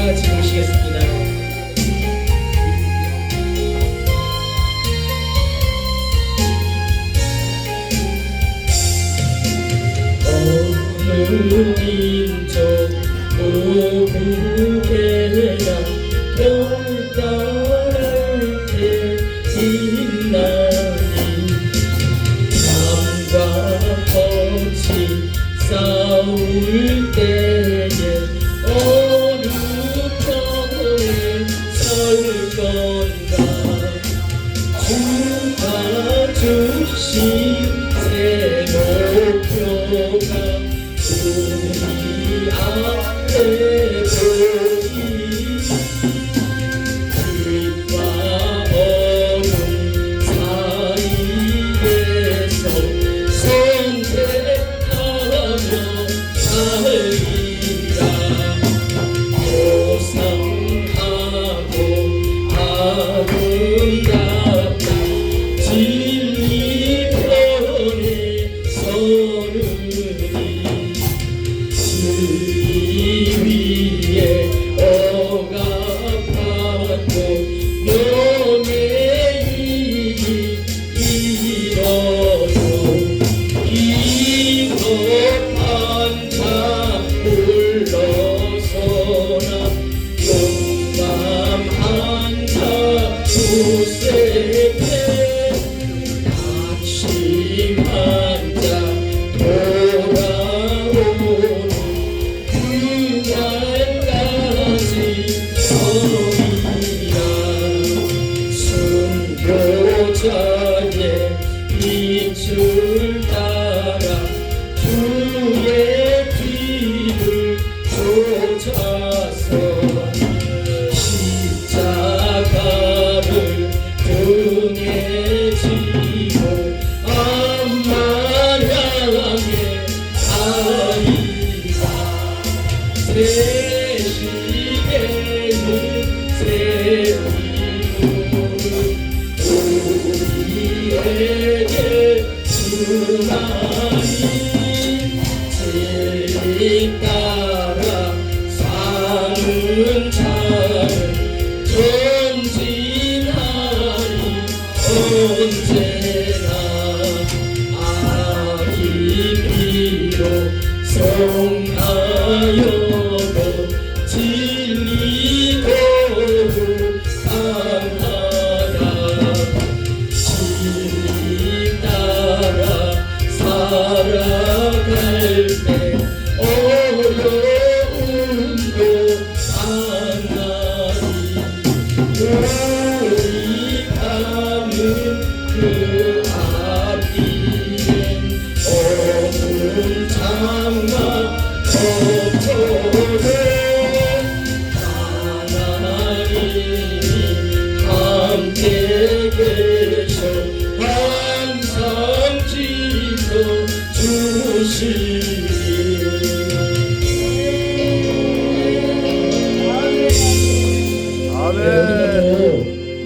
다 같이 모시겠습니다. 어느 민족 누구에나 목표 진리 빛을 따라 주의 뒤를 쫓아서 십자가를 등에 지고 암만 향해 가리라 새 시대는 새 이름 따라 사는 자는 전진하니 언제나 아기 피로 성하여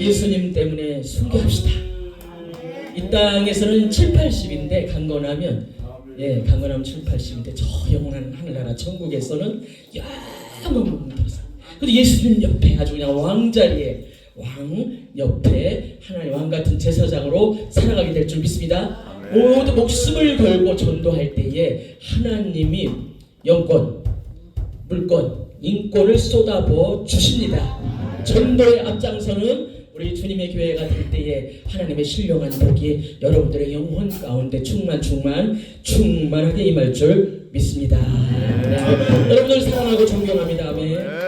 예수님 때문에 순교합시다. 이 땅에서는 7, 80인데 강건하면 예, 강건하면 7, 80인데 저 영원한 하늘나라 천국에서는 부분 들었어. 근데 예수님 옆에 아주 그냥 왕자리에 왕 옆에 하나님 왕 같은 제사장으로 살아가게 될 줄 믿습니다. 모두 목숨을 걸고 전도할 때에 하나님이 영권, 물권, 인권을 쏟아부어 주십니다. 전도의 앞장서는 우리 주님의 교회가 될 때에 하나님의 신령한 복이 여러분들의 영혼 가운데 충만 충만 충만하게 임할 줄 믿습니다. 네. 네. 여러분들 사랑하고 존경합니다. 아멘. 네.